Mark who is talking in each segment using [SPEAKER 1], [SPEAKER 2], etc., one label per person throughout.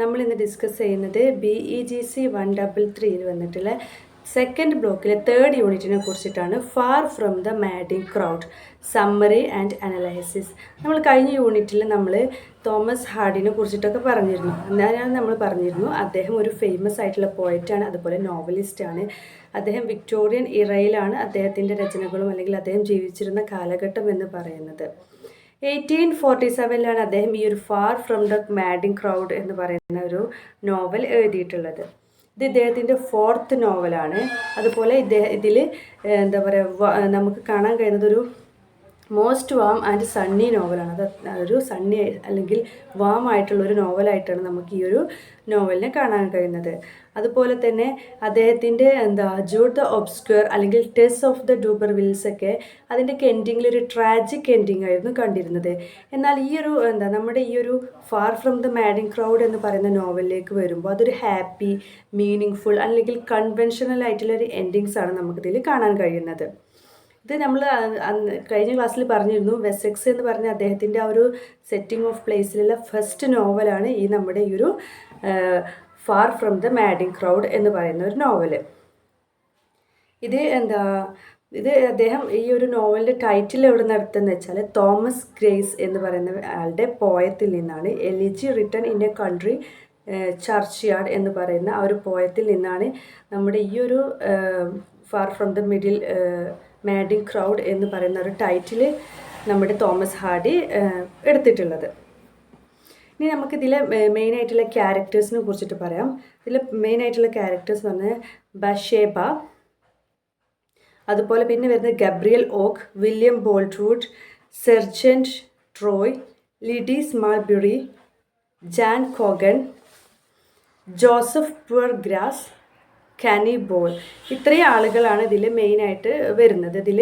[SPEAKER 1] നമ്മൾ ഇന്ന് ഡിസ്കസ് ചെയ്യുന്നത് B E G C one double ത്രീയിൽ വന്നിട്ടുള്ള സെക്കൻഡ് ബ്ലോക്കിലെ തേർഡ് യൂണിറ്റിനെ കുറിച്ചിട്ടാണ്. Far from the madding crowd summary and analysis നമ്മൾ കഴിഞ്ഞ യൂണിറ്റിൽ നമ്മൾ തോമസ് ഹാർഡിനെ കുറിച്ചിട്ടൊക്കെ പറഞ്ഞിരുന്നു. അന്നേരം നമ്മൾ പറഞ്ഞിരുന്നു അദ്ദേഹം ഒരു ഫേമസ് ആയിട്ടുള്ള പോയറ്റാണ് അതുപോലെ നോവലിസ്റ്റാണ് അദ്ദേഹം വിക്ടോറിയൻ ഇറയിലാണ് അദ്ദേഹത്തിന്റെ രചനകളും അല്ലെങ്കിൽ അദ്ദേഹം ജീവിച്ചിരുന്ന കാലഘട്ടം എന്ന് പറയുന്നത്. എയ്റ്റീൻ ഫോർട്ടി സെവനിലാണ് അദ്ദേഹം ഈ ഒരു far from the madding crowd എന്ന് പറയുന്ന ഒരു നോവൽ എഴുതിയിട്ടുള്ളത്. ഇത് ഇദ്ദേഹത്തിന്റെ ഫോർത്ത് നോവലാണ് അതുപോലെ ഇദ്ദേഹം ഇതിൽ എന്താ പറയുക നമുക്ക് കാണാൻ കഴിയുന്നത് ഒരു മോസ്റ്റ് വാം ആൻഡ് സണ്ണി നോവലാണ് അത് ഒരു സണ്ണി അല്ലെങ്കിൽ വാം ആയിട്ടുള്ള ഒരു നോവലായിട്ടാണ് നമുക്ക് ഈ ഒരു നോവലിനെ കാണാൻ കഴിയുന്നത്. അതുപോലെ തന്നെ അദ്ദേഹത്തിന്റെ എന്താ ജൂഡ് ദ ഒബ്സ്ക്വർ അല്ലെങ്കിൽ Tess of the d'Urbervilles ഒക്കെ അതിന്റെ എൻഡിങ്ങിൽ ഒരു ട്രാജിക് എൻഡിങ് ആയിരുന്നു കണ്ടിരുന്നത്. എന്നാൽ ഈ ഒരു എന്താ നമ്മുടെ ഈ ഒരു far from the madding crowd എന്ന് പറയുന്ന നോവലിലേക്ക് വരുമ്പോൾ അതൊരു ഹാപ്പി മീനിങ് ഫുൾ അല്ലെങ്കിൽ കൺവെൻഷണൽ ആയിട്ടുള്ള ഒരു എൻഡിങ്സ് ആണ് നമുക്കിതിൽ കാണാൻ കഴിയുന്നത്. ഇത് നമ്മൾ കഴിഞ്ഞ ക്ലാസ്സിൽ പറഞ്ഞിരുന്നു വെസെക്സ് എന്ന് പറഞ്ഞ അദ്ദേഹത്തിന്റെ ആ ഒരു സെറ്റിംഗ് ഓഫ് പ്ലേസിലുള്ള ഫസ്റ്റ് നോവലാണ് ഈ നമ്മുടെ ഈ ഒരു far from the madding crowd എന്ന് പറയുന്ന ഒരു നോവൽ ഇത് എന്താ ഇത് അദ്ദേഹം ഈ ഒരു നോവലിന്റെ ടൈറ്റിൽ എവിടെ നടത്തുന്നത് വെച്ചാൽ തോമസ് ഗ്രേസ് എന്ന് പറയുന്ന ആളുടെ പോയത്തിൽ നിന്നാണ് elegy written in a country churchyard എന്ന് പറയുന്ന ആ ഒരു പോയത്തിൽ നിന്നാണ് നമ്മുടെ ഈ ഒരു far from the middle madding crowd എന്ന് പറയുന്ന ഒരു ടൈറ്റിൽ നമ്മുടെ തോമസ് ഹാർഡി എടുത്തിട്ടുള്ളത്. ഇനി നമുക്കിതിലെ മെയിനായിട്ടുള്ള ക്യാരക്ടേഴ്സിനെ കുറിച്ചിട്ട് പറയാം. ഇതിൽ മെയിനായിട്ടുള്ള ക്യാരക്ടേഴ്സ് എന്ന് പറഞ്ഞാൽ ബഷേബ അതുപോലെ പിന്നെ വരുന്നത് Gabriel Oak William Boldwood sergeant Troy Liddy Smallbury Jan Coggan Joseph Poorgrass Cainy Ball ഇത്രയും ആളുകളാണ് ഇതിൽ മെയിനായിട്ട് വരുന്നത്. ഇതിൽ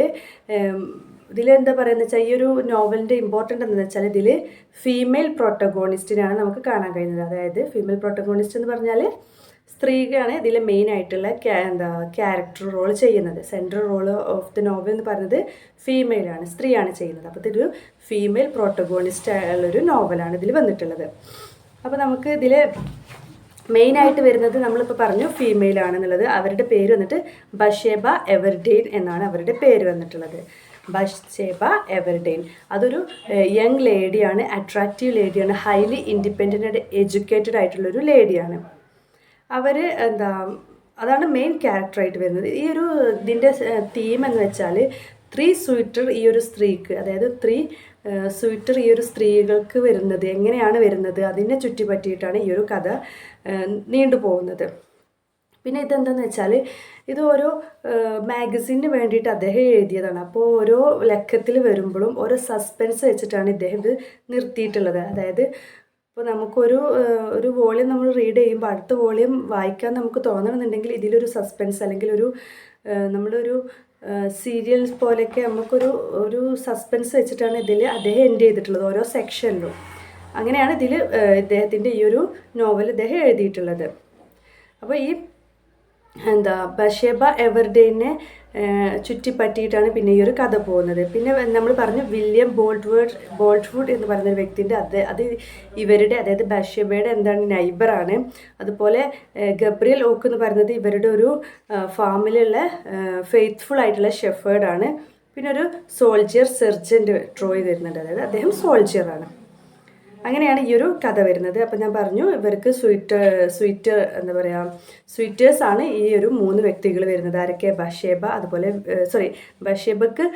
[SPEAKER 1] ഇതിലെന്താ പറയുന്നത് വെച്ചാൽ ഈ ഒരു നോവലിന്റെ ഇമ്പോർട്ടന്റ് എന്താണെന്ന് വെച്ചാൽ ഇതിൽ ഫീമെയിൽ പ്രോട്ടഗോണിസ്റ്റിനാണ് നമുക്ക് കാണാൻ കഴിയുന്നത്. അതായത് ഫീമെയിൽ പ്രോട്ടഗോണിസ്റ്റ് എന്ന് പറഞ്ഞാൽ സ്ത്രീകളാണ് ഇതിലെ മെയിൻ ആയിട്ടുള്ള എന്താ ക്യാരക്ടർ റോൾ ചെയ്യുന്നത്. Central role of the novel എന്ന് പറയുന്നത് ഫീമെയിലാണ് സ്ത്രീയാണ് ചെയ്യുന്നത്. അപ്പോൾ ഇതൊരു ഫീമെയിൽ പ്രോട്ടഗോണിസ്റ്റ് ഉള്ളൊരു നോവലാണ് ഇതിൽ വന്നിട്ടുള്ളത്. അപ്പോൾ നമുക്ക് ഇതിൽ മെയിനായിട്ട് വരുന്നത് നമ്മളിപ്പോൾ പറഞ്ഞു ഫീമെയിൽ ആണെന്നുള്ളത്. അവരുടെ പേര് വന്നിട്ട് ബഷേബ എവർഡെയിൻ എന്നാണ് അവരുടെ പേര് വന്നിട്ടുള്ളത്. ബഷേബ എവർഡെയിൻ അതൊരു യങ് ലേഡിയാണ് അട്രാക്റ്റീവ് ലേഡിയാണ് ഹൈലി ഇൻഡിപെൻഡന്റ് എഡ്യൂക്കേറ്റഡ് ആയിട്ടുള്ളൊരു ലേഡിയാണ് അവർ എന്താ അതാണ് മെയിൻ ക്യാരക്ടറായിട്ട് വരുന്നത്. ഈ ഒരു ഇതിന്റെ തീം എന്ന് വെച്ചാൽ ത്രീ സ്വീറ്റർ ഈ ഒരു സ്ത്രീക്ക് അതായത് ത്രീ സ്വീറ്റർ ഈ ഒരു സ്ത്രീകൾക്ക് വരുന്നത് എങ്ങനെയാണ് വരുന്നത് അതിനെ ചുറ്റിപ്പറ്റിയിട്ടാണ് ഈ ഒരു കഥ നീണ്ടു പോകുന്നത്. പിന്നെ ഇതെന്താണെന്ന് വെച്ചാൽ ഇത് ഓരോ മാഗസിന് വേണ്ടിയിട്ട് അദ്ദേഹം എഴുതിയതാണ്. അപ്പോൾ ഓരോ ലക്കത്തിൽ വരുമ്പോഴും ഓരോ സസ്പെൻസ് വെച്ചിട്ടാണ് ഇദ്ദേഹം ഇത് നിർത്തിയിട്ടുള്ളത്. അതായത് ഇപ്പോൾ നമുക്കൊരു ഒരു വോളിയം നമ്മൾ റീഡ് ചെയ്യുമ്പോൾ അടുത്ത വോളിയം വായിക്കാൻ നമുക്ക് തോന്നണമെന്നുണ്ടെങ്കിൽ ഇതിലൊരു സസ്പെൻസ് അല്ലെങ്കിൽ ഒരു നമ്മളൊരു സീരിയൽസ് പോലെയൊക്കെ നമുക്കൊരു ഒരു സസ്പെൻസ് വെച്ചിട്ടാണ് ഇതിൽ അദ്ദേഹം എൻഡ് ചെയ്തിട്ടുള്ളത് ഓരോ സെക്ഷനിലും അങ്ങനെയാണ് ഇതിൽ ഇദ്ദേഹത്തിന്റെ ഈ ഒരു നോവൽ ഇദ്ദേഹം എഴുതിയിട്ടുള്ളത്. അപ്പോൾ ഈ എന്താ ബഷേബ എവർഡെയിനെ ചുറ്റിപ്പറ്റിയിട്ടാണ് പിന്നെ ഈ ഒരു കഥ പോകുന്നത്. പിന്നെ നമ്മൾ പറഞ്ഞു വില്യം ബോൾട്ട്വേർഡ് ബോൾട്ട്വുഡ് എന്ന് പറയുന്ന വ്യക്തിന്റെ അത് അത് ഇവരുടെ അതായത് ബഷബയുടെ എന്താണ് നൈബറാണ് അതുപോലെ ഗബ്രിയൽ ഓക്ക് എന്ന് പറയുന്നത് ഇവരുടെ ഒരു ഫാമിലുള്ള ഫെയ്ത്ത്ഫുൾ ആയിട്ടുള്ള ഷെഫേർഡാണ് പിന്നെ ഒരു സോൾജിയർ സെർജന്റ് ട്രോയ് വരുന്നുണ്ട്. അതായത് അദ്ദേഹം സോൾജിയറാണ് അങ്ങനെയാണ് ഈ ഒരു കഥ വരുന്നത്. അപ്പം ഞാൻ പറഞ്ഞു ഇവർക്ക് സ്വീറ്റ് സ്വീറ്റ് എന്താ പറയുക സ്വീറ്റേഴ്സ് ആണ് ഈ ഒരു മൂന്ന് വ്യക്തികൾ വരുന്നത്. ആരൊക്കെ? ബഷേബ അതുപോലെ സോറി ബഷേബക്ക്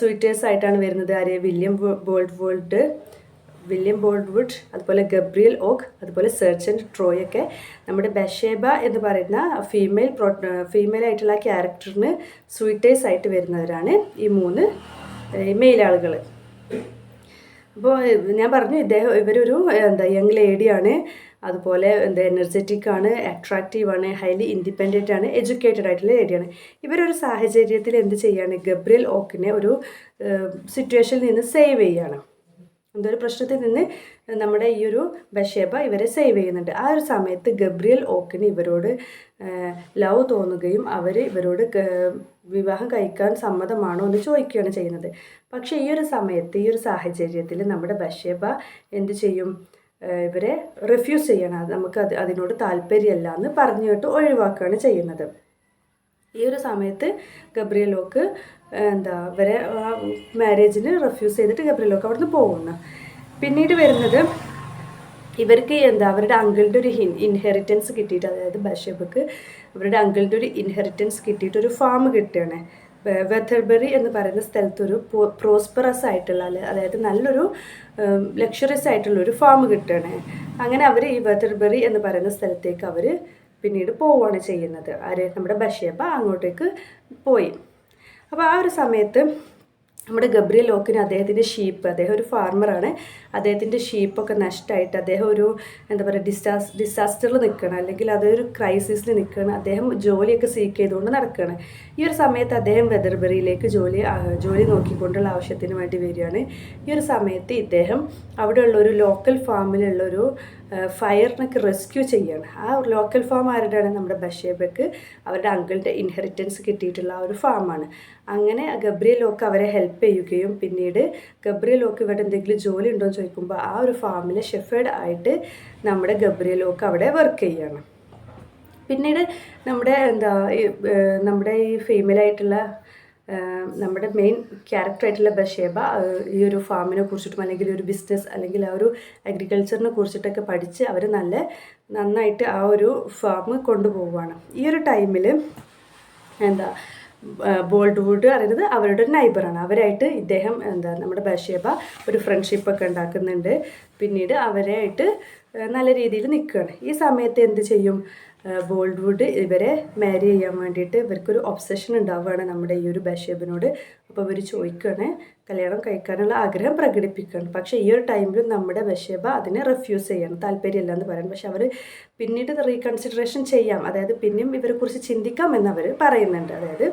[SPEAKER 1] സ്വീറ്റേഴ്സ് ആയിട്ടാണ് വരുന്നത്. ആര്? William bold would William Boldwood അതുപോലെ ഗബ്രിയൽ ഓക്ക് അതുപോലെ സെർച്ചൻ ട്രോയ് ഒക്കെ നമ്മുടെ ബഷേബ എന്ന് പറയുന്ന ഫീമെയിൽ പ്രോ ഫീമെയിൽ ആയിട്ടുള്ള ക്യാരക്ടറിന് സ്വീറ്റേഴ്സ് ആയിട്ട് വരുന്നവരാണ് ഈ മൂന്ന് മെയിൽ ആളുകൾ അപ്പോൾ ഞാൻ പറഞ്ഞു ഇദ്ദേഹം ഇവരൊരു എന്താ യങ് ലേഡിയാണ് അതുപോലെ എന്താ എനർജറ്റിക് ആണ് അട്രാക്റ്റീവ് ആണ് ഹൈലി ഇൻഡിപെൻഡന്റ് ആണ് എഡ്യൂക്കേറ്റഡ് ആയിട്ടുള്ള ലേഡിയാണ് ഇവരൊരു സാഹചര്യത്തിൽ എന്ത് ചെയ്യാണ്? ഗബ്രിയൽ ഓക്കിനെ ഒരു സിറ്റുവേഷനിൽ നിന്ന് സേവ് ചെയ്യാണ്. എന്തോ ഒരു പ്രശ്നത്തിൽ നിന്ന് നമ്മുടെ ഈ ഒരു ബഷേബ ഇവരെ സേവ് ചെയ്യുന്നുണ്ട്. ആ ഒരു സമയത്ത് ഗബ്രിയൽ ഓക്കിന് ഇവരോട് ലവ് തോന്നുകയും അവർ ഇവരോട് വിവാഹം കഴിക്കാൻ സമ്മതമാണോ എന്ന് ചോദിക്കുകയാണ് ചെയ്യുന്നത്. പക്ഷേ ഈ ഒരു സമയത്ത് ഈ ഒരു സാഹചര്യത്തിൽ നമ്മുടെ ബഷേബ എന്ത് ചെയ്യും? ഇവരെ റിഫ്യൂസ് ചെയ്യണം. നമുക്ക് അത് അതിനോട് താല്പര്യമല്ല എന്ന് പറഞ്ഞിട്ട് ഒഴിവാക്കുകയാണ് ചെയ്യുന്നത്. ഈ ഒരു സമയത്ത് ഗബ്രിയലോക്ക് എന്താ ഇവരെ മാരേജിന് റെഫ്യൂസ് ചെയ്തിട്ട് ഗബ്രിയലോക്ക് അവിടുന്ന് പോകുന്നു. പിന്നീട് വരുന്നത് ഇവർക്ക് എന്താ അവരുടെ അങ്കിളുടെ ഒരു ഇൻഹെറിറ്റൻസ് കിട്ടിയിട്ട് അതായത് ബഷബക്ക് അവരുടെ അങ്കിളുടെ ഒരു ഇൻഹെറിറ്റൻസ് കിട്ടിയിട്ട് ഒരു ഫാം കിട്ടുകയാണ്. വെഥർബറി എന്ന് പറയുന്ന സ്ഥലത്തൊരു പ്രോസ്പറസ് ആയിട്ടുള്ള അതായത് നല്ലൊരു ലക്ഷറിയസ് ആയിട്ടുള്ള ഒരു ഫാം കിട്ടുകയാണ്. അങ്ങനെ അവർ ഈ വെഥർബറി എന്ന് പറയുന്ന സ്ഥലത്തേക്ക് അവർ പിന്നീട് പോവുകയാണ് ചെയ്യുന്നത്. ആര്? നമ്മുടെ ബഷേബ അങ്ങോട്ടേക്ക് പോയി. അപ്പോൾ ആ ഒരു സമയത്ത് നമ്മുടെ ഗബ്രിയൽ ലോക്കിന് അദ്ദേഹത്തിന്റെ ഷീപ്പ് അദ്ദേഹം ഒരു ഫാർമറാണ് അദ്ദേഹത്തിന്റെ ഷീപ്പൊക്കെ നഷ്ടമായിട്ട് അദ്ദേഹം ഒരു എന്താ പറയുക ഡിസാസ് ഡിസാസ്റ്ററിൽ നിൽക്കണം അല്ലെങ്കിൽ അതൊരു ക്രൈസിസിൽ നിൽക്കണം അദ്ദേഹം ജോലിയൊക്കെ സീക്ക് ചെയ്തുകൊണ്ട് നടക്കുകയാണ് ഈ ഒരു സമയത്ത് അദ്ദേഹം വെദർബറിയിലേക്ക് ജോലി ജോലി നോക്കിക്കൊണ്ടുള്ള ആവശ്യത്തിന് വേണ്ടി വരികയാണ്. ഈ ഒരു സമയത്ത് ഇദ്ദേഹം അവിടെയുള്ള ഒരു ലോക്കൽ ഫാമിലുള്ള ഒരു ഫയറിനൊക്കെ റെസ്ക്യൂ ചെയ്യാണ്. ആ ലോക്കൽ ഫാം ആരുടെയാണ്? നമ്മുടെ ബഷേബക്ക് അവരുടെ അങ്കിളിന്റെ ഇൻഹെറിറ്റൻസ് കിട്ടിയിട്ടുള്ള ആ ഒരു ഫാമാണ് അങ്ങനെ ഗബ്രിയലോക്ക് അവരെ ഹെൽപ്പ് ചെയ്യുകയും പിന്നീട് ഗബ്രിയലോക്ക് ഇവിടെ എന്തെങ്കിലും ജോലി ഉണ്ടോ എന്ന് ചോദിക്കുമ്പോൾ ആ ഒരു ഫാമിലെ ഷെഫേഡ് ആയിട്ട് നമ്മുടെ ഗബ്രിയലോക്ക് അവിടെ വർക്ക് ചെയ്യാണ്. പിന്നീട് നമ്മുടെ എന്താ നമ്മുടെ ഈ ഫീമെയിലായിട്ടുള്ള നമ്മുടെ മെയിൻ ക്യാരക്ടറായിട്ടുള്ള ബഷേബ ഈ ഒരു ഫാമിനെ കുറിച്ചിട്ടും അല്ലെങ്കിൽ ഒരു ബിസിനസ് അല്ലെങ്കിൽ ആ ഒരു അഗ്രികൾച്ചറിനെ കുറിച്ചിട്ടൊക്കെ പഠിച്ച് അവർ നല്ല നന്നായിട്ട് ആ ഒരു ഫാം കൊണ്ടുപോവുകയാണ് ഈ ഒരു ടൈമിൽ എന്താ ബോൾഡ്വുഡ് പറയുന്നത് അവരുടെ ഒരു നൈബറാണ് അവരായിട്ട് ഇദ്ദേഹം എന്താ നമ്മുടെ ബഷേബ ഒരു ഫ്രണ്ട്ഷിപ്പൊക്കെ ഉണ്ടാക്കുന്നുണ്ട്. പിന്നീട് അവരായിട്ട് നല്ല രീതിയിൽ നിൽക്കുകയാണ് ഈ സമയത്ത് എന്ത് ചെയ്യും? ബോൾഡ്വുഡ് ഇവരെ മാരി ചെയ്യാൻ വേണ്ടിയിട്ട് ഇവർക്കൊരു ഒബ്സഷൻ ഉണ്ടാവുകയാണ് നമ്മുടെ ഈ ഒരു ബഷേബിനോട് അപ്പോൾ ഇവർ ചോദിക്കുകയാണ് കല്യാണം കഴിക്കാനുള്ള ആഗ്രഹം പ്രകടിപ്പിക്കുകയാണ്. പക്ഷേ ഈ ഒരു ടൈമിൽ നമ്മുടെ ബഷേബ അതിനെ റെഫ്യൂസ് ചെയ്യണം. താല്പര്യമില്ല എന്ന് പറയാൻ പക്ഷെ അവർ പിന്നീട് റീകൺസിഡറേഷൻ ചെയ്യാം. അതായത് പിന്നെയും ഇവരെക്കുറിച്ച് ചിന്തിക്കാം എന്ന് അവർ പറയുന്നുണ്ട്. അതായത്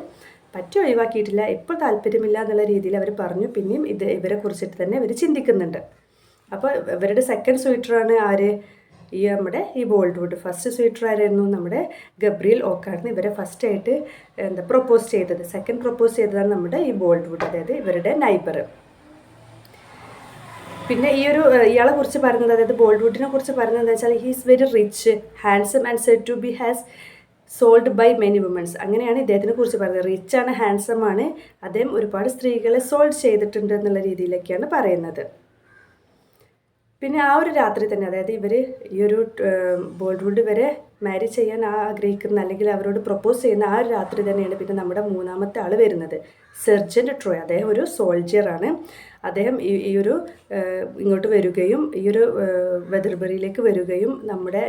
[SPEAKER 1] പറ്റി ഒഴിവാക്കിയിട്ടില്ല ഇപ്പോൾ താല്പര്യമില്ല എന്നുള്ള രീതിയിൽ അവർ പറഞ്ഞു. പിന്നെയും ഇത് ഇവരെ കുറിച്ചിട്ട് തന്നെ ഇവർ ചിന്തിക്കുന്നുണ്ട്. അപ്പോൾ ഇവരുടെ സെക്കൻഡ് സ്വീറ്ററാണ് ആര്? ഈ നമ്മുടെ ഈ ബോൾഡ്വുഡ് ഫസ്റ്റ് സ്വീറ്റർ ആയിരുന്നു നമ്മുടെ ഗബ്രിയൽ ഓക്കാർന്ന് ഇവരെ ഫസ്റ്റ് ആയിട്ട് എന്താ പ്രൊപ്പോസ് ചെയ്തത്. സെക്കൻഡ് പ്രൊപ്പോസ് ചെയ്തതാണ് നമ്മുടെ ഈ ബോൾഡ്വുഡ് അതായത് ഇവരുടെ നൈബർ പിന്നെ ഈ ഒരു ഇയാളെ കുറിച്ച് പറയുന്നത് അതായത് ബോൾഡ്വുഡിനെ കുറിച്ച് പറയുന്നത് എന്താ വെച്ചാൽ he's very rich handsome and set to be has sold by many womans അങ്ങനെയാണ് ഇദ്ദേഹത്തിനെ കുറിച്ച് പറയുന്നത്. റിച്ച് ആണ് ഹാൻസം ആണ്. അദ്ദേഹം ഒരുപാട് സ്ത്രീകളെ സോൾഡ് ചെയ്തിട്ടുണ്ട് എന്നുള്ള രീതിയിലൊക്കെയാണ് പറയുന്നത്. പിന്നെ ആ ഒരു രാത്രി തന്നെ അതായത് ഇവർ ഈ ഒരു ബോൾഡ്വുഡ് വരെ മാരി ചെയ്യാൻ ആഗ്രഹിക്കുന്ന അല്ലെങ്കിൽ അവരോട് പ്രപ്പോസ് ചെയ്യുന്ന ആ ഒരു രാത്രി തന്നെയാണ് പിന്നെ നമ്മുടെ മൂന്നാമത്തെ ആൾ വരുന്നത്. സെർജന്റ് ട്രോയ് അദ്ദേഹം ഒരു സോൾജിയറാണ് അദ്ദേഹം ഈ ഈ ഒരു ഇങ്ങോട്ട് വരികയും ഈ ഒരു വെതർബറിയിലേക്ക് വരികയും നമ്മുടെ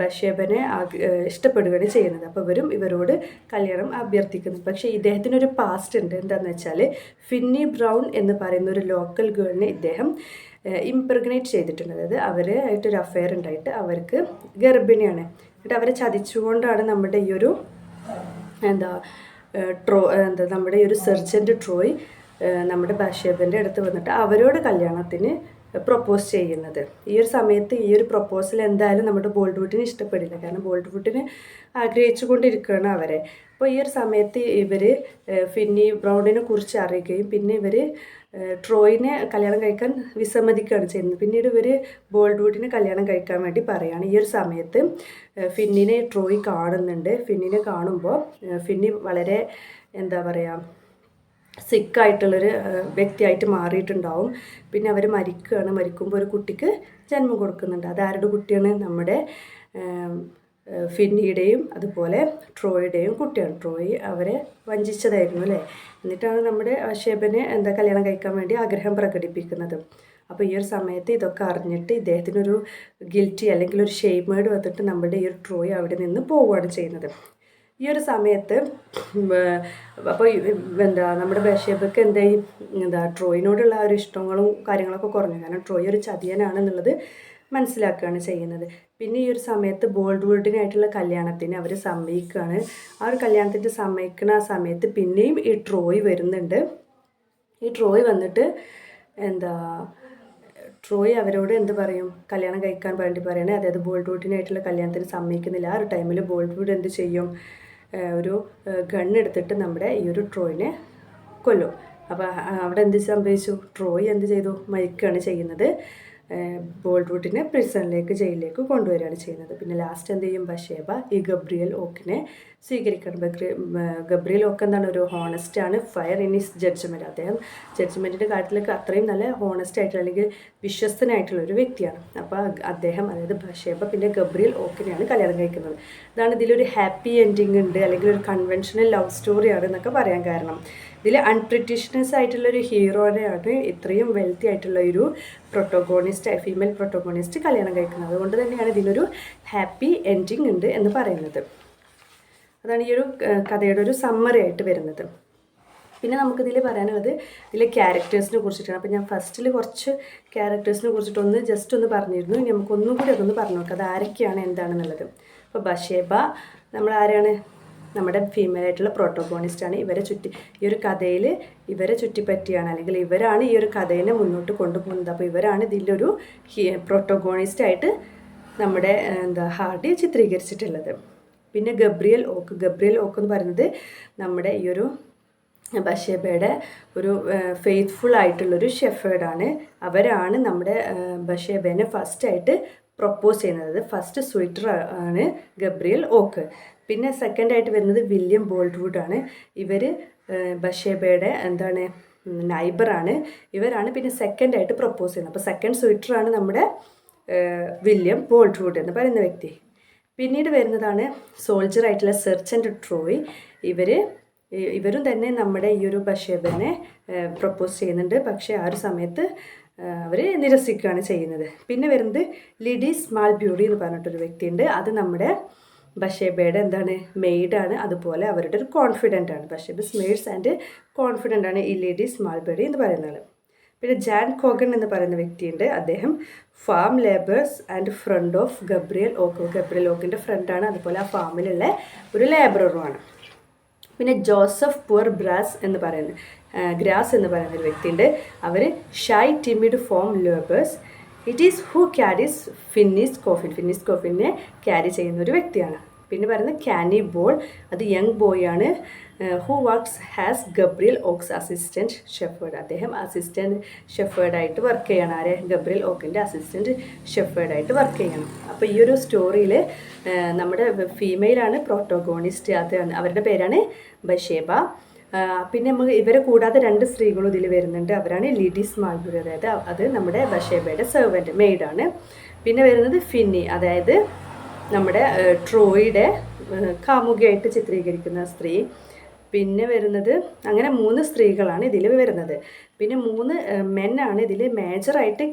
[SPEAKER 1] ബഷേബനെ ഇഷ്ടപ്പെടുകയാണ് ചെയ്യുന്നത്. അപ്പോൾ ഇവരും ഇവരോട് കല്യാണം അഭ്യർത്ഥിക്കുന്നു. പക്ഷേ ഇദ്ദേഹത്തിനൊരു പാസ്റ്റ് ഉണ്ട്. എന്താണെന്ന് വെച്ചാൽ ഫിന്നി ബ്രൗൺ എന്ന് പറയുന്ന ഒരു ലോക്കൽ ഗേളിനെ ഇദ്ദേഹം ഇംപ്രഗ്നേറ്റ് ചെയ്തിട്ടുണ്ട്. അതായത് അവരായിട്ടൊരു അഫെയർ ഉണ്ടായിട്ട് അവർക്ക് ഗർഭിണിയാണ്. എന്നിട്ട് അവരെ ചതിച്ചുകൊണ്ടാണ് നമ്മുടെ ഈ ഒരു എന്താ ട്രോ എന്താ നമ്മുടെ ഈ ഒരു സെർജന്റ് ട്രോയ് നമ്മുടെ ബഷേബിന്റെ അടുത്ത് വന്നിട്ട് അവരോട് കല്യാണത്തിന് പ്രൊപ്പോസ് ചെയ്യുന്നത്. ഈ ഒരു സമയത്ത് ഈ ഒരു പ്രൊപ്പോസൽ എന്തായാലും നമ്മുടെ ബോൾഡ്വുഡിന് ഇഷ്ടപ്പെടില്ല. കാരണം ബോൾഡ്വുഡിന് ആഗ്രഹിച്ചു കൊണ്ടിരിക്കുകയാണ് അവരെ. അപ്പോൾ ഈ ഒരു സമയത്ത് ഇവർ ഫിന്നി ബ്രൗണിനെ കുറിച്ച് അറിയുകയും പിന്നെ ഇവർ ട്രോയിനെ കല്യാണം കഴിക്കാൻ വിസമ്മതിക്കുകയാണ് ചെയ്യുന്നത്. പിന്നീട് ഇവർ ബോൾഡ്വുഡിനെ കല്യാണം കഴിക്കാൻ വേണ്ടി പറയുകയാണ് ഈ ഒരു സമയത്ത് ഫിന്നിനെ ട്രോയ് കാണുന്നുണ്ട്. ഫിന്നിനെ കാണുമ്പോൾ ഫിന്നി വളരെ എന്താ പറയുക സിക്കായിട്ടുള്ളൊരു വ്യക്തിയായിട്ട് മാറിയിട്ടുണ്ടാവും. പിന്നെ അവർ മരിക്കുകയാണ് മരിക്കുമ്പോൾ ഒരു കുട്ടിക്ക് ജന്മം കൊടുക്കുന്നുണ്ട്. അതാരുടെ കുട്ടിയാണ്? നമ്മുടെ ഫിന്നിയുടെയും അതുപോലെ ട്രോയുടെയും കുട്ടിയാണ്. ട്രോയി അവരെ വഞ്ചിച്ചതായിരുന്നു അല്ലേ? എന്നിട്ടാണ് നമ്മുടെ ഷെബനെ എന്താ കല്യാണം കഴിക്കാൻ വേണ്ടി ആഗ്രഹം പ്രകടിപ്പിക്കുന്നത്. അപ്പോൾ ഈ ഒരു സമയത്ത് ഇതൊക്കെ അറിഞ്ഞിട്ട് ഇദ്ദേഹത്തിനൊരു ഗിൽറ്റി അല്ലെങ്കിൽ ഒരു ഷെയ്മേഡ് വന്നിട്ട് നമ്മുടെ ഈ ഒരു ട്രോയ് അവിടെ നിന്ന് പോവുകയാണ് ചെയ്യുന്നത്. ഈ ഒരു സമയത്ത് അപ്പോൾ എന്താ നമ്മുടെ ബഷേബക്ക് എന്തായി എന്താ ട്രോയിനോടുള്ള ആ ഒരു ഇഷ്ടങ്ങളും കാര്യങ്ങളൊക്കെ കുറഞ്ഞു. കാരണം ട്രോയ് ഒരു ചതിയനാണെന്നുള്ളത് മനസ്സിലാക്കുകയാണ് ചെയ്യുന്നത്. പിന്നെ ഈ ഒരു സമയത്ത് ബോൾഡ്വുഡിനായിട്ടുള്ള കല്യാണത്തിന് അവർ സമ്മതിക്കുകയാണ് ആ ഒരു കല്യാണത്തിന്റെ സമ്മതിക്കുന്ന ആ സമയത്ത് പിന്നെയും ഈ ട്രോയ് വരുന്നുണ്ട്. ഈ ട്രോയ് വന്നിട്ട് എന്താ ട്രോയ് അവരോട് എന്ത് പറയും? കല്യാണം കഴിക്കാൻ വേണ്ടി പറയണേ. അതായത് ബോൾഡ്വുഡിനായിട്ടുള്ള കല്യാണത്തിന് സമ്മതിക്കുന്നില്ല. ആ ഒരു ടൈമിൽ ബോൾഡ്വുഡ് എന്ത് ചെയ്യും? ഒരു ഗണ്ണെടുത്തിട്ട് നമ്മുടെ ഈ ഒരു ട്രോയിനെ കൊല്ലും. അപ്പോൾ അവിടെ എന്ത് സംഭവിച്ചു? ട്രോയ് എന്ത് ചെയ്തു? മരിക്കുകയാണ് ചെയ്യുന്നത്. ബോൾഡ്വുഡിനെ പ്രിസണിലേക്ക് ജയിലിലേക്ക് കൊണ്ടുവരികയാണ് ചെയ്യുന്നത്. പിന്നെ ലാസ്റ്റ് എന്ത് ചെയ്യും? ബഷേബ ഈ ഗബ്രിയൽ ഓക്കിനെ സ്വീകരിക്കണം. ഗബ്രിയൽ ഓക്ക് എന്താണ്? ഒരു ഹോണസ്റ്റ് ആണ്. ഫയർ ഇൻ ഇസ് ജഡ്ജ്മെന്റ് അദ്ദേഹം ജഡ്ജ്മെന്റിന്റെ കാര്യത്തിലൊക്കെ അത്രയും നല്ല ഹോണസ്റ്റ് ആയിട്ടുള്ള അല്ലെങ്കിൽ വിശ്വസ്തനായിട്ടുള്ള ഒരു വ്യക്തിയാണ്. അപ്പോൾ അദ്ദേഹം അതായത് ബഷേബ പിന്നെ ഗബ്രിയൽ ഓക്കിനെയാണ് കല്യാണം കഴിക്കുന്നത്. ഇതാണ് ഇതിലൊരു ഹാപ്പി എൻഡിങ് ഉണ്ട്. അല്ലെങ്കിൽ ഒരു കൺവെൻഷണൽ ലവ് സ്റ്റോറിയാണ് എന്നൊക്കെ പറയാൻ കാരണം. ഇതിൽ അൺപ്രിറ്റീഷ്യനസ് ആയിട്ടുള്ളൊരു ഹീറോനെയാണ് ഇത്രയും വെൽത്തി ആയിട്ടുള്ള ഒരു പ്രൊട്ടോഗോണിസ്റ്റ് ഫീമെയിൽ പ്രൊട്ടോഗോണിസ്റ്റ് കല്യാണം കഴിക്കുന്നത്. അതുകൊണ്ട് തന്നെയാണ് ഇതിനൊരു ഹാപ്പി എൻഡിങ് ഉണ്ട് എന്ന് പറയുന്നത്. അതാണ് ഈ ഒരു കഥയുടെ ഒരു സമ്മറി ആയിട്ട് വരുന്നത്. പിന്നെ നമുക്കിതിൽ പറയാനുള്ളത് ഇതിലെ ക്യാരക്ടേഴ്സിനെ കുറിച്ചിട്ടാണ്. അപ്പോൾ ഞാൻ ഫസ്റ്റിൽ കുറച്ച് ക്യാരക്ടേഴ്സിനെ കുറിച്ചിട്ടൊന്ന് ജസ്റ്റ് ഒന്ന് പറഞ്ഞിരുന്നു. ഇനി നമുക്കൊന്നും കൂടി അതൊന്ന് പറഞ്ഞു നോക്കാം. അത് ആരൊക്കെയാണ് എന്താണെന്നുള്ളത്. അപ്പോൾ ബഷേബ നമ്മൾ ആരാണ് നമ്മുടെ ഫീമെയിൽ ആയിട്ടുള്ള പ്രോട്ടോഗോണിസ്റ്റാണ് ഇവരെ ചുറ്റി ഈ ഒരു കഥയിൽ ഇവരെ ചുറ്റിപ്പറ്റിയാണ് അല്ലെങ്കിൽ ഇവരാണ് ഈ ഒരു കഥയെ മുന്നോട്ട് കൊണ്ടുപോകുന്നത്. അപ്പോൾ ഇവരാണ് ഇതിന്റെ ഒരു പ്രൊട്ടോഗോണിസ്റ്റ് ആയിട്ട് നമ്മുടെ എന്താ ഹാർഡി ചിത്രീകരിച്ചിട്ടുള്ളത്. പിന്നെ ഗബ്രിയൽ ഓക്ക് ഗബ്രിയൽ ഓക്ക് എന്ന് പറയുന്നത് നമ്മുടെ ഈ ഒരു ബഷേബയുടെ ഒരു ഫെയ്ത്ത്ഫുൾ ആയിട്ടുള്ളൊരു ഷെഫേഡാണ്. അവരാണ് നമ്മുടെ ബഷേബേനെ ഫസ്റ്റായിട്ട് പ്രൊപ്പോസ് ചെയ്യുന്നത്. ഫസ്റ്റ് സ്വീറ്റർ ആണ് ഗബ്രിയൽ ഓക്ക്. പിന്നെ സെക്കൻഡ് ആയിട്ട് വരുന്നത് വില്യം ബോൾഡ്വുഡ് ആണ്. ഇവർ ബഷേബയുടെ എന്താണ് നൈബറാണ് ഇവരാണ് പിന്നെ സെക്കൻഡായിട്ട് പ്രപ്പോസ് ചെയ്യുന്നത്. അപ്പോൾ സെക്കൻഡ് സ്വീറ്ററാണ് നമ്മുടെ വില്യം ബോൾഡ്വുഡ് എന്ന് പറയുന്ന വ്യക്തി. പിന്നീട് വരുന്നതാണ് സോൾജർ ആയിട്ടുള്ള സെർച്ച് ആൻഡ് ട്രോയ് ഇവർ ഇവരും തന്നെ നമ്മുടെ ഈ ഒരു ബഷേബനെ പ്രപ്പോസ് ചെയ്യുന്നുണ്ട്. പക്ഷേ ആ ഒരു സമയത്ത് അവർ നിരസിക്കുകയാണ് ചെയ്യുന്നത്. പിന്നെ വരുന്നത് ലിഡി സ്മാൾ ബ്യൂട്ടി എന്ന് പറഞ്ഞിട്ടൊരു വ്യക്തിയുണ്ട്. അത് നമ്മുടെ ബഷേബയുടെ എന്താണ് മെയ്ഡാണ് അതുപോലെ അവരുടെ ഒരു കോൺഫിഡന്റ് ആണ്. ബഷേബ് സ്മേഴ്സ് ആൻഡ് കോൺഫിഡന്റ് ആണ് ഈ ലേഡി സ്മാൾ ബേഡി എന്ന് പറയുന്നത്. പിന്നെ ജാൻ കോഗൻ എന്ന് പറയുന്ന വ്യക്തിയുണ്ട്. അദ്ദേഹം farm labourers and friend of Gabriel Oak Gabriel ഓക്കിന്റെ ഫ്രണ്ടാണ് അതുപോലെ ആ ഫാമിലുള്ള ഒരു ലേബററുമാണ് പിന്നെ ജോസഫ് പുവർ ബ്രാസ് എന്ന് പറയുന്ന ഗ്രാസ് എന്ന് പറയുന്ന ഒരു വ്യക്തിയുണ്ട്. അവർ shy timid farm labourers it is who carries Fanny's coffin Fanny's കോഫിനെ carry ചെയ്യുന്ന ഒരു വ്യക്തിയാണ്. പിന്നെ പറയുന്നത് ക്യാനി ബോൾ അത് യങ് ബോയ് ആണ്. Who works as Gabriel Oak's assistant shepherd അദ്ദേഹം അസിസ്റ്റന്റ് ഷെഫേർഡായിട്ട് വർക്ക് ചെയ്യണം. ആരെ? ഗബ്രിയൽ ഓക്കിന്റെ അസിസ്റ്റന്റ് ഷെഫേർഡായിട്ട് വർക്ക് ചെയ്യണം. അപ്പോൾ ഈ ഒരു സ്റ്റോറിയിൽ നമ്മുടെ ഫീമെയിലാണ് പ്രോട്ടോഗോണിസ്റ്റ് അത് അവരുടെ പേരാണ് ബഷേബ പിന്നെ നമുക്ക് ഇവരെ കൂടാതെ രണ്ട് സ്ത്രീകളും ഇതിൽ വരുന്നുണ്ട്. അവരാണ് ലിഡീസ് മാൽബുറി അതായത് അത് നമ്മുടെ ബഷേബയുടെ സെർവന്റ് മെയ്ഡാണ് പിന്നെ വരുന്നത് ഫിന്നി. അതായത് നമ്മുടെ ട്രോയുടെ കാമുകയായിട്ട് ചിത്രീകരിക്കുന്ന സ്ത്രീ. പിന്നെ വരുന്നത് അങ്ങനെ മൂന്ന് സ്ത്രീകളാണ് ഇതിൽ വരുന്നത്. പിന്നെ മൂന്ന് മെന്നാണ് ഇതിൽ മേജറായിട്ട്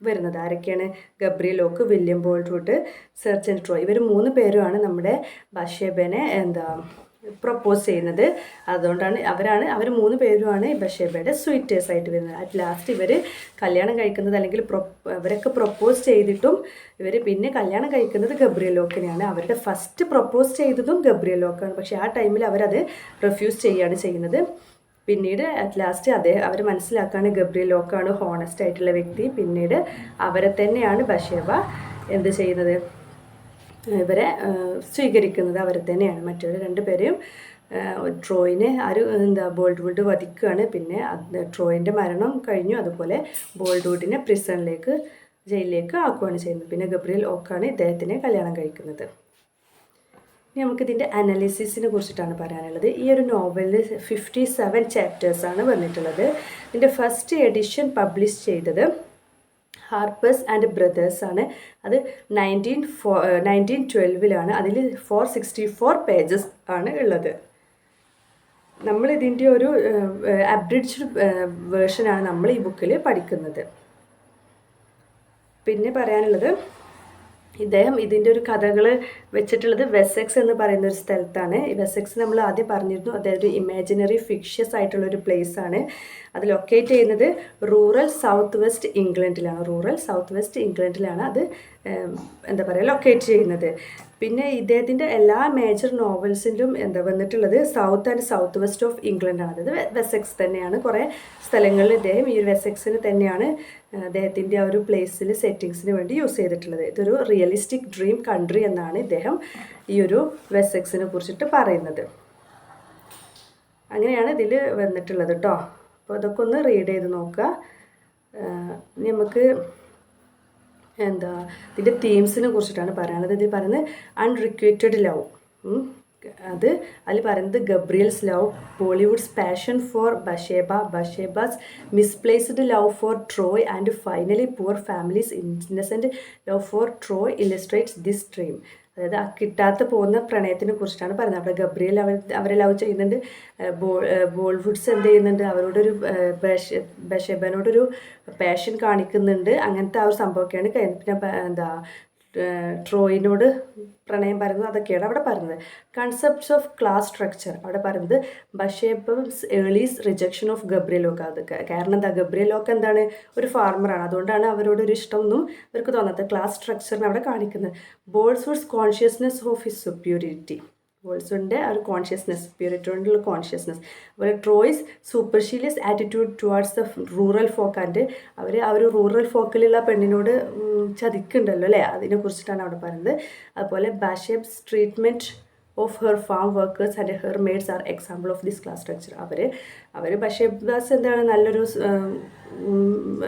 [SPEAKER 1] വരുന്നത്. ആരൊക്കെയാണ്? Gabriel Oak William Boldwood sergeant and Troy ഇവർ മൂന്ന് പേരുമാണ് നമ്മുടെ ബഷേബനെ എന്താ പ്രപ്പോസ് ചെയ്യുന്നത്. അതുകൊണ്ടാണ് അവരാണ് അവർ മൂന്ന് പേരുമാണ് ബഷേബയുടെ സ്വീറ്റേഴ്സ് ആയിട്ട് വരുന്നത്. അറ്റ് ലാസ്റ്റ് ഇവർ കല്യാണം കഴിക്കുന്നത് അല്ലെങ്കിൽ അവരൊക്കെ പ്രപ്പോസ് ചെയ്തിട്ടും ഇവർ പിന്നെ കല്യാണം കഴിക്കുന്നത് ഗബ്രിയലോക്കിനെയാണ് അവരുടെ ഫസ്റ്റ് പ്രപ്പോസ് ചെയ്തതും ഗബ്രിയലോക്കാണ് പക്ഷേ ആ ടൈമിൽ അവരത് റെഫ്യൂസ് ചെയ്യുകയാണ് ചെയ്യുന്നത്. പിന്നീട് അറ്റ് ലാസ്റ്റ് അതേ അവർ മനസ്സിലാക്കുകയാണ് ഗബ്രിയൽ ലോക്കാണ് ഹോണസ്റ്റ് ആയിട്ടുള്ള വ്യക്തി. പിന്നീട് അവരെ തന്നെയാണ് ബഷേബ എന്ത് ചെയ്യുന്നത്? ഇവരെ സ്വീകരിക്കുന്നത് അവരെ തന്നെയാണ്. മറ്റൊരു രണ്ടുപേരെയും ട്രോയിനെ ആര് എന്താ ബോൾഡ്വുഡ് വധിക്കുകയാണ്. പിന്നെ ട്രോയിന്റെ മരണം കഴിഞ്ഞു. അതുപോലെ ബോൾഡ്വുഡിനെ പ്രിസണിലേക്ക് ജയിലിലേക്ക് ആക്കുകയാണ് ചെയ്യുന്നത്. പിന്നെ ഗബ്രിയൽ ഓക്കാണ് ഇദ്ദേഹത്തിനെ കല്യാണം കഴിക്കുന്നത്. ഇനി നമുക്കിതിന്റെ അനാലിസിസിനെ കുറിച്ചിട്ടാണ് പറയാനുള്ളത്. ഈ ഒരു നോവലിൽ ഫിഫ്റ്റി സെവൻ ചാപ്റ്റേഴ്സാണ് വന്നിട്ടുള്ളത്. ഇതിന്റെ ഫസ്റ്റ് എഡിഷൻ പബ്ലിഷ് ചെയ്തത് ഹാർപ്പേഴ്സ് ആൻഡ് ബ്രദേഴ്സ് ആണ്. അത് നയന്റീൻ ഫോ നയന്റീൻ ട്വൽവിലാണ് അതിൽ ഫോർ സിക്സ്റ്റി ഫോർ പേജസ് ആണ് ഉള്ളത്. നമ്മളിതിന്റെ ഒരു അബ്രിഡ്ജ്ഡ് വേർഷനാണ് നമ്മൾ ഈ ബുക്കിൽ പഠിക്കുന്നത്. പിന്നെ പറയാനുള്ളത് ഇദ്ദേഹം ഇതിന്റെ ഒരു കഥകൾ വെച്ചിട്ടുള്ളത് വെസെക്സ് എന്ന് പറയുന്ന ഒരു സ്ഥലത്താണ്. വെസെക്സ് നമ്മൾ ആദ്യം പറഞ്ഞിരുന്നു അതായത് ഒരു ഇമാജിനറി ഫിക്ഷ്യസ് ആയിട്ടുള്ള ഒരു പ്ലേസ് ആണ്. അത് ലൊക്കേറ്റ് ചെയ്യുന്നത് റൂറൽ സൗത്ത് വെസ്റ്റ് ഇംഗ്ലണ്ടിലാണ് റൂറൽ സൗത്ത് വെസ്റ്റ് ഇംഗ്ലണ്ടിലാണ് അത് എന്താ പറയുക ലൊക്കേറ്റ് ചെയ്യുന്നത്. പിന്നെ ഇദ്ദേഹത്തിന്റെ എല്ലാ മേജർ നോവൽസിലും എന്താ വന്നിട്ടുള്ളത് south and south west of ഇംഗ്ലണ്ടാണ് അതായത് വെസെക്സ് തന്നെയാണ്. കുറേ സ്ഥലങ്ങളിൽ ഇദ്ദേഹം ഈ വെസെക്സിന് തന്നെയാണ് അദ്ദേഹത്തിന്റെ ആ ഒരു പ്ലേസിൽ സെറ്റിങ്സിന് വേണ്ടി യൂസ് ചെയ്തിട്ടുള്ളത്. ഇതൊരു റിയലിസ്റ്റിക് ഡ്രീം കൺട്രി എന്നാണ് ഇദ്ദേഹം ഈ ഒരു വെസെക്സിനെ കുറിച്ചിട്ട് പറയുന്നത്. അങ്ങനെയാണ് ഇതിൽ വന്നിട്ടുള്ളത് കേട്ടോ അപ്പോൾ അതൊക്കെ ഒന്ന് റീഡ് ചെയ്ത് നോക്കുക. നമുക്ക് എന്താ ഇതിന്റെ തീംസിനെ കുറിച്ചിട്ടാണ് പറയുന്നത് ഇതിൽ പറയുന്നത് അൺറിക്വേറ്റഡ് ലവ് അത് അതിൽ പറയുന്നത് Gabriel's love Boldwood's passion for Bathsheba Bathsheba's misplaced love for Troy and finally poor Fanny's innocent love for Troy illustrates this dream അതായത് ആ കിട്ടാത്ത പോകുന്ന പ്രണയത്തിനെ കുറിച്ചിട്ടാണ് പറയുന്നത്. അവിടെ ഗബ്രിയൽ അവർ അവരെ ലവ് ചെയ്യുന്നുണ്ട്. ബോൾ ബോൾവുഡ്സ് എന്ത് ചെയ്യുന്നുണ്ട്? അവരോടൊരു ബഷ ബഷേബനോടൊരു പാഷൻ കാണിക്കുന്നുണ്ട്. അങ്ങനത്തെ ആ ഒരു സംഭവമൊക്കെയാണ് കഴിഞ്ഞ പിന്നെ എന്താ ട്രോയിനോട് പ്രണയം പറയുന്നത് അതൊക്കെയാണ് അവിടെ പറയുന്നത്. കൺസെപ്റ്റ്സ് ഓഫ് ക്ലാസ് സ്ട്രക്ചർ അവിടെ പറയുന്നത്. ബഷേബസ് ഏർലീസ് റിജക്ഷൻ ഓഫ് ഗബ്രിയലോക്ക് അത് കാരണം എന്താ? ഗബ്രിയലോക്ക് എന്താണ്? ഒരു ഫാർമറാണ് അതുകൊണ്ടാണ് അവരോട് ഒരു ഇഷ്ടമൊന്നും അവർക്ക് തോന്നാത്തത്. ക്ലാസ് സ്ട്രക്ചറിനെ അവിടെ കാണിക്കുന്നത്. Boldwood's consciousness of his superiority വോൾസോണിന്റെ ആ ഒരു കോൺഷ്യസ്നെസ് സ്പിരിറ്റോണിലുള്ള കോൺഷ്യസ്നെസ് അതുപോലെ Troy's supercilious attitude towards the rural folk and അവർ ആ ഒരു റൂറൽ ഫോക്കിലുള്ള പെണ്ണിനോട് ചതിക്കുന്നുണ്ടല്ലോ അല്ലേ? അതിനെ കുറിച്ചിട്ടാണ് അവിടെ പറയുന്നത്. അതുപോലെ Bathsheba's treatment of her farm workers and her maids are example of this class structure അവർ അവർ ബഷേബ്ദാസ് എന്താണ് നല്ലൊരു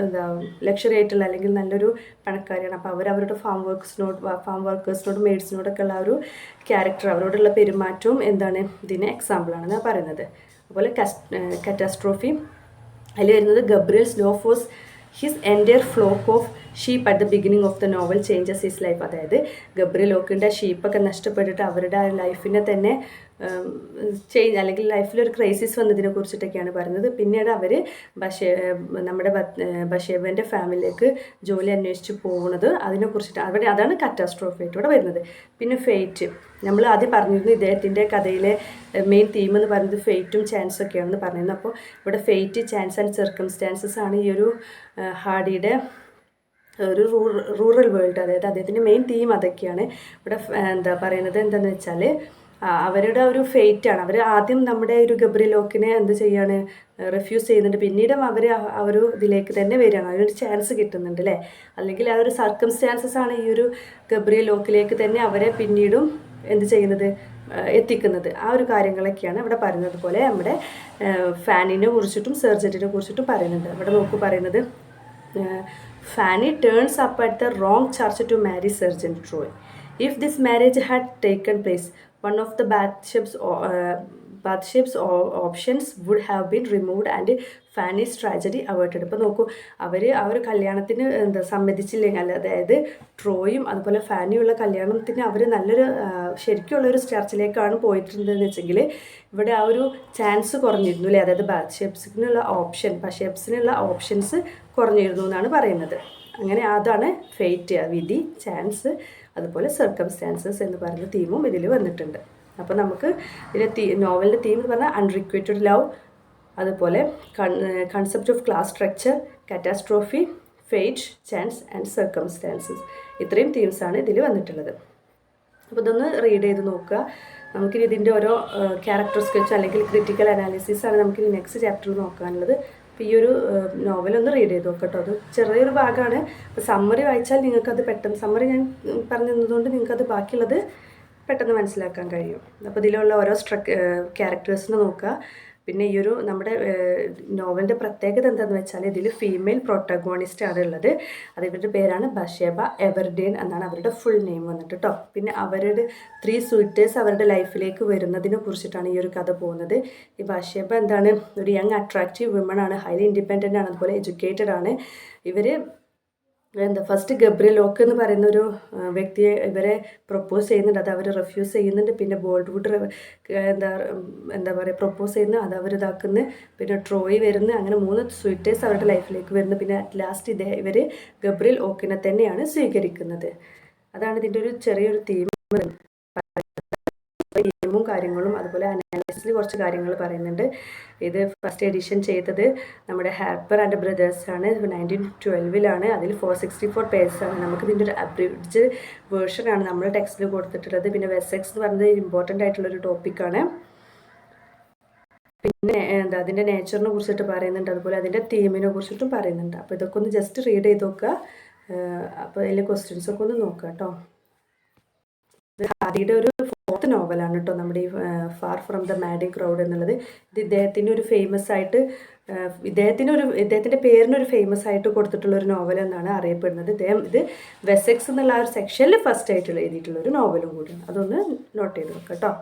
[SPEAKER 1] എന്താ ലക്ഷറി ആയിട്ടുള്ള അല്ലെങ്കിൽ നല്ലൊരു പണക്കാരിയാണ്. അപ്പോൾ അവർ അവരുടെ ഫാം വർക്കേഴ്സിനോട് ഫാം വർക്കേഴ്സിനോട് മെയ്ഡ്സിനോടൊക്കെ ഉള്ള ഒരു ക്യാരക്ടർ അവരോടുള്ള പെരുമാറ്റവും എന്താണ് ഇതിന് ഞാൻ പറയുന്നത്. അതുപോലെ കറ്റാസ്ട്രോഫി അതിൽ വരുന്നത് Gabriel സ്നോഫോസ് his entire flock of sheep at the beginning of the novel changes his life അതായത് ഗബ്രി ലോക്കിന്റെ ഷീപ്പൊക്കെ നഷ്ടപ്പെട്ടിട്ട് അവരുടെ ലൈഫിനെ തന്നെ ചേഞ്ച് അല്ലെങ്കിൽ ലൈഫിലൊരു ക്രൈസിസ് വന്നതിനെ കുറിച്ചിട്ടൊക്കെയാണ് പറഞ്ഞത്. പിന്നീട് അവർ ബഷേ നമ്മുടെ ബഷേബന്റെ ഫാമിലിയിലേക്ക് ജോലി അന്വേഷിച്ച് പോകുന്നത് അതിനെക്കുറിച്ചിട്ട് അവിടെ അതാണ് കറ്റാസ്ട്രോഫി ആയിട്ട് ഇവിടെ വരുന്നത്. പിന്നെ ഫെയ്റ്റ് നമ്മൾ ആദ്യം പറഞ്ഞിരുന്നു ഇദ്ദേഹത്തിന്റെ കഥയിലെ മെയിൻ തീം എന്ന് പറയുന്നത് ഫെയ്റ്റും ചാൻസൊക്കെയാണെന്ന് പറയുന്നത് അപ്പോൾ ഇവിടെ ഫെയ്റ്റ് ചാൻസ് ആൻഡ് സർക്കംസ്റ്റാൻസസ് ആണ് ഈ ഒരു ഹാഡിയുടെ ഒരു റൂറൽ വേൾഡ് അതായത് അദ്ദേഹത്തിന്റെ മെയിൻ തീം അതൊക്കെയാണ്. ഇവിടെ എന്താ പറയുന്നത് എന്താണെന്ന് വെച്ചാൽ അവരുടെ ഒരു ഫെയ്റ്റ് ആണ്. അവർ ആദ്യം നമ്മുടെ ഒരു ഗബ്രി ലോക്കിനെ എന്ത് ചെയ്യാണ് റിഫ്യൂസ് ചെയ്യുന്നുണ്ട്. പിന്നീട് അവർ ആ ഒരു ഇതിലേക്ക് തന്നെ വരികയാണ്. അതിനൊരു ചാൻസ് കിട്ടുന്നുണ്ട് അല്ലേ? അല്ലെങ്കിൽ ആ ഒരു സർക്കംസ്റ്റാൻസസ് ആണ് ഈ ഒരു ഗബ്രി ലോക്കിലേക്ക് തന്നെ അവരെ പിന്നീടും എന്ത് ചെയ്യുന്നത് എത്തിക്കുന്നത്. ആ ഒരു കാര്യങ്ങളൊക്കെയാണ് ഇവിടെ പറയുന്നത് പോലെ നമ്മുടെ ഫാനിനെ കുറിച്ചിട്ടും സർജറിനെ കുറിച്ചിട്ടും പറയുന്നുണ്ട്. അവിടെ നോക്കൂ പറയുന്നത് Fanny turns up at the wrong church to marry Sergeant Troy. If this marriage had taken place, one of the battleships, uh, or options would have been removed and Fanny's tragedy averted ഇപ്പോൾ നോക്കൂ അവർ ആ ഒരു കല്യാണത്തിന് എന്താ സമ്മതിച്ചില്ലെങ്കിൽ അല്ല അതായത് ട്രോയും അതുപോലെ ഫാനിയുള്ള കല്യാണത്തിന് അവർ നല്ലൊരു ശരിക്കുള്ള ഒരു ചർച്ചിലേക്കാണ് പോയിട്ടുണ്ടെന്ന് വെച്ചെങ്കിൽ ഇവിടെ ആ ഒരു ചാൻസ് കുറഞ്ഞിരുന്നു അല്ലേ? അതായത് ബാത്ത്ഷിപ്സിനുള്ള ഓപ്ഷൻ ബഷേപ്സിനുള്ള ഓപ്ഷൻസ് കുറഞ്ഞിരുന്നു എന്നാണ് പറയുന്നത്. അങ്ങനെ അതാണ് ഫെയ്റ്റ് വിധി ചാൻസ് അതുപോലെ സർക്കംസ്റ്റാൻസസ് എന്ന് പറയുന്ന തീമും ഇതിൽ വന്നിട്ടുണ്ട്. അപ്പോൾ നമുക്ക് ഇതിന്റെ തീ നോവലിന്റെ തീം എന്ന് പറഞ്ഞാൽ അൺറിക്വേറ്റഡ് ലവ് അതുപോലെ concept of class structure catastrophe fate chance and circumstances ഇത്രയും തീംസാണ് ഇതിൽ വന്നിട്ടുള്ളത്. അപ്പോൾ ഇതൊന്ന് റീഡ് ചെയ്ത് നോക്കുക. നമുക്കിനി ഇതിന്റെ ഓരോ ക്യാരക്ടർ സ്കെച്ച് അല്ലെങ്കിൽ ക്രിറ്റിക്കൽ അനാലിസിസ് ആണ് നമുക്കിനി നെക്സ്റ്റ് ചാപ്റ്ററിൽ നോക്കാനുള്ളത്. അപ്പോൾ ഈ ഒരു നോവലൊന്ന് റീഡ് ചെയ്ത് നോക്കട്ടോ അത് ചെറിയൊരു ഭാഗമാണ് അപ്പോൾ സമ്മറി വായിച്ചാൽ നിങ്ങൾക്കത് പെട്ടെന്ന് സമ്മറി ഞാൻ പറഞ്ഞു തന്നതുകൊണ്ട് നിങ്ങൾക്കത് ബാക്കിയുള്ളത് പെട്ടെന്ന് മനസ്സിലാക്കാൻ കഴിയും. അപ്പോൾ ഇതിലുള്ള ഓരോ സ്ട്രക് ക്യാരക്ടേഴ്സിനെ നോക്കുക. പിന്നെ ഈ ഒരു നമ്മുടെ നോവലിന്റെ പ്രത്യേകത എന്താണെന്ന് വെച്ചാൽ ഇതിൽ ഫീമെയിൽ പ്രൊട്ടഗോണിസ്റ്റ് ആണ് ഉള്ളത്. അത് ഇവരുടെ പേരാണ് ബഷേബ എവർഡേൻ എന്നാണ് അവരുടെ ഫുൾ നെയിം വന്നിട്ട് കേട്ടോ പിന്നെ അവരുടെ ത്രീ സ്വീറ്റേഴ്സ് അവരുടെ ലൈഫിലേക്ക് വരുന്നതിനെ കുറിച്ചിട്ടാണ് ഈ ഒരു കഥ പോകുന്നത്. ഈ ബഷേബ എന്താണ്? ഒരു യങ് അട്രാക്റ്റീവ് വിമൺ ആണ്. ഹൈലി ഇൻഡിപെൻഡന്റ് ആണ്. അതുപോലെ എഡ്യൂക്കേറ്റഡ് ആണ്. ഇവർ എന്താ ഫസ്റ്റ് ഗബ്രിയൽ ലോക്ക് എന്ന് പറയുന്ന ഒരു വ്യക്തിയെ ഇവരെ പ്രപ്പോസ് ചെയ്യുന്നുണ്ട്. അത് അവർ റെഫ്യൂസ് ചെയ്യുന്നുണ്ട്. പിന്നെ ബോൾഡ്വുഡ് എന്താ എന്താ പറയുക പ്രപ്പോസ് ചെയ്യുന്നു അത് അവർ ഇതാക്കുന്നു. പിന്നെ ട്രോയ് വരുന്നു. അങ്ങനെ മൂന്ന് സ്വീറ്റേഴ്സ് അവരുടെ ലൈഫിലേക്ക് വരുന്നു. പിന്നെ അറ്റ് ലാസ്റ്റ് ഇതേ ഇവർ ഗബ്രിയൽ ഓക്കിനെ തന്നെയാണ് സ്വീകരിക്കുന്നത്. അതാണ് ഇതിന്റെ ഒരു ചെറിയൊരു തീം തീമും കാര്യങ്ങളും അതുപോലെ അനാലിസിൽ കുറച്ച് കാര്യങ്ങൾ പറയുന്നുണ്ട്. ഇത് ഫസ്റ്റ് എഡിഷൻ ചെയ്തത് നമ്മുടെ ഹാപ്പർ ആൻഡ് ബ്രദേഴ്സ് ആണ്. നയന്റീൻ ട്വൽവിലാണ് അതിൽ ഫോർ സിക്സ്റ്റി ഫോർ പേജസാണ് നമുക്ക് ഇതിന്റെ ഒരു അബ്രിഡ്ജ് വേർഷനാണ് നമ്മൾ ടെക്സ്റ്റിൽ കൊടുത്തിട്ടുള്ളത്. പിന്നെ വെസെക്സ് എന്ന് പറയുന്നത് ഇമ്പോർട്ടന്റ് ആയിട്ടുള്ളൊരു ടോപ്പിക്കാണ് പിന്നെ എന്താ അതിന്റെ നേച്ചറിനെ കുറിച്ചിട്ട് പറയുന്നുണ്ട്. അതുപോലെ അതിന്റെ തീമിനെ കുറിച്ചിട്ടും പറയുന്നുണ്ട്. അപ്പോൾ ഇതൊക്കെ ഒന്ന് ജസ്റ്റ് റീഡ് ചെയ്ത് നോക്കുക അപ്പോൾ അതിന്റെ ക്വസ്റ്റ്യൻസൊക്കെ ഒന്ന് നോക്കുക കേട്ടോ ഒരു ഫോർത്ത് നോവലാണ് കേട്ടോ നമ്മുടെ ഈ far from the madding crowd എന്നുള്ളത്. ഇത് ഇദ്ദേഹത്തിന്റെ ഒരു ഫേമസ് ആയിട്ട് ഇദ്ദേഹത്തിന് ഒരു ഇദ്ദേഹത്തിന്റെ പേരിനൊരു ഫേമസ് ആയിട്ട് കൊടുത്തിട്ടുള്ള ഒരു നോവൽ എന്നാണ് അറിയപ്പെടുന്നത്. ഇദ്ദേഹം ഇത് വെസെക്സ് എന്നുള്ള ആ ഒരു സെക്ഷനിൽ ഫസ്റ്റ് ആയിട്ടുള്ള എഴുതിയിട്ടുള്ള ഒരു നോവലും കൂടിയാണ്. അതൊന്ന് നോട്ട് ചെയ്ത് വെക്കാം കേട്ടോ